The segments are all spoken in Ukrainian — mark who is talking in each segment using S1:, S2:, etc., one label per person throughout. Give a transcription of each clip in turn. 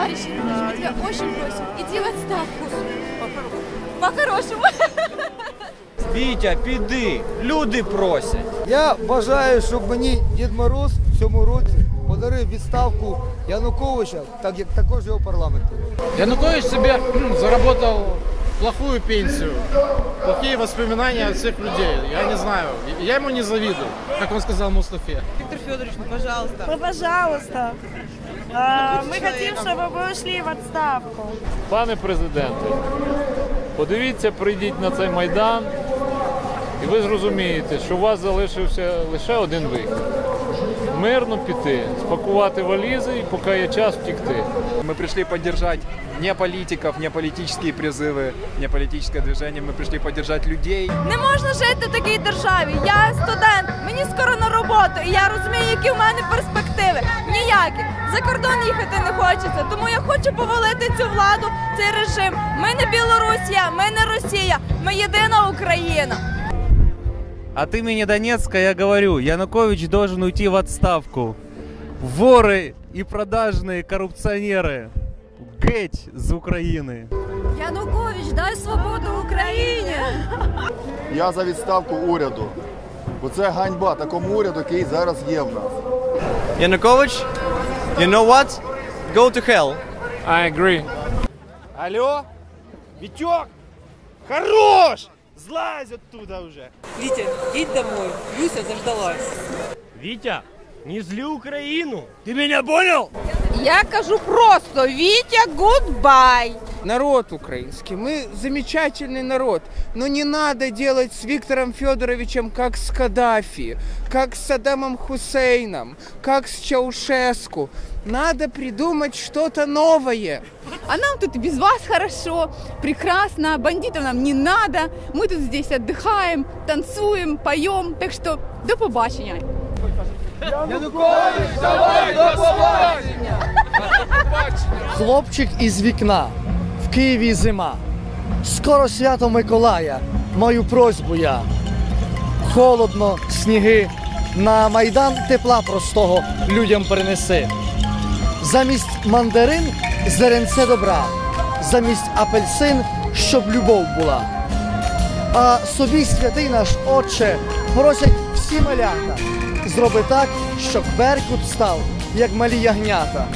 S1: очень просим, иди в отставку. По-хорошему.
S2: Вітя, піди, люди просять.
S3: Я бажаю, щоб мені Дід Мороз в цьому році подарив відставку Януковича, так як також його парламенту.
S4: Янукович себе м, заработал плохую пенсию, плохие воспоминания от всех людей. Я не знаю, я ему не завидую, как он сказал Мустафе.
S5: Виктор Федорович, ну пожалуйста.
S6: Ну, пожалуйста. А, мы хотим, чтобы вы ушли в отставку.
S7: Пане президенте, подивіться, прийдіть на цей майдан, і ви зрозумієте, що у вас залишився лише один вихід. Мирно піти, спакувати валізи і поки є час втікти.
S2: Мы пришли поддержать не политиков, не политические призывы, не политическое движение. Мы пришли поддержать людей.
S1: Не можна жити в такій державі. Я студент, мені скоро на роботу, і я розумію, які в мене перспективи. Ніякі. За кордон їхати не хочеться. Тому я хочу повалити цю владу, цей режим. Ми не Білорусія, ми не Росія, ми єдина Україна.
S8: От имени Донецка я говорю, Янукович должен уйти в отставку. Воры и продажные коррупционеры. Геть з України.
S1: Янукович, дай свободу Україні!
S9: Я за відставку уряду. Бо це ганьба такому уряду, який зараз є в нас.
S2: Янукович, you know what? Go to hell.
S7: I agree.
S2: Алло? Витек! Хорош! Злазь оттуда уже.
S5: Витя, едь домой. Люся заждалась.
S2: Витя, не зли Украину.
S5: Я кажу просто, Витя, гудбай.
S10: народ украинский. Мы замечательный народ. Но не надо делать с Виктором Федоровичем как с Каддафи, как с Саддамом Хусейном, как с Чаушеску. Надо придумать что-то новое.
S6: А нам тут и без вас хорошо, прекрасно, бандитов нам не надо. Мы тут здесь отдыхаем, танцуем, поем. Так что до побачення.
S3: Хлопчик із вікна. В Києві зима. Скоро свято Миколая. Мою просьбу я. Холодно, сніги. На майдан тепла простого людям принеси. Замість мандарин зеренце добра. Замість апельсин, щоб любов була. А собі святий наш Отче просять всі малята. Зроби так, щоб Беркут став, як малі ягнята.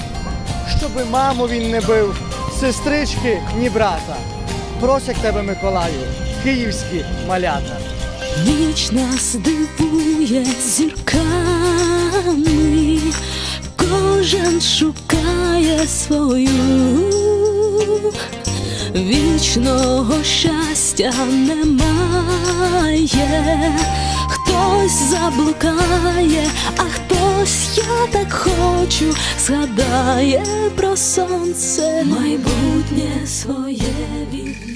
S3: Щоби маму він не бив, сестрички, ні брата. Просять тебе, Миколаю, київські малята.
S1: Ніч нас дивує зірками, кожен шукає свою, вічного щастя немає, хтось заблукає, а хтось я так хочу, згадає про сонце, майбутнє своє вірить.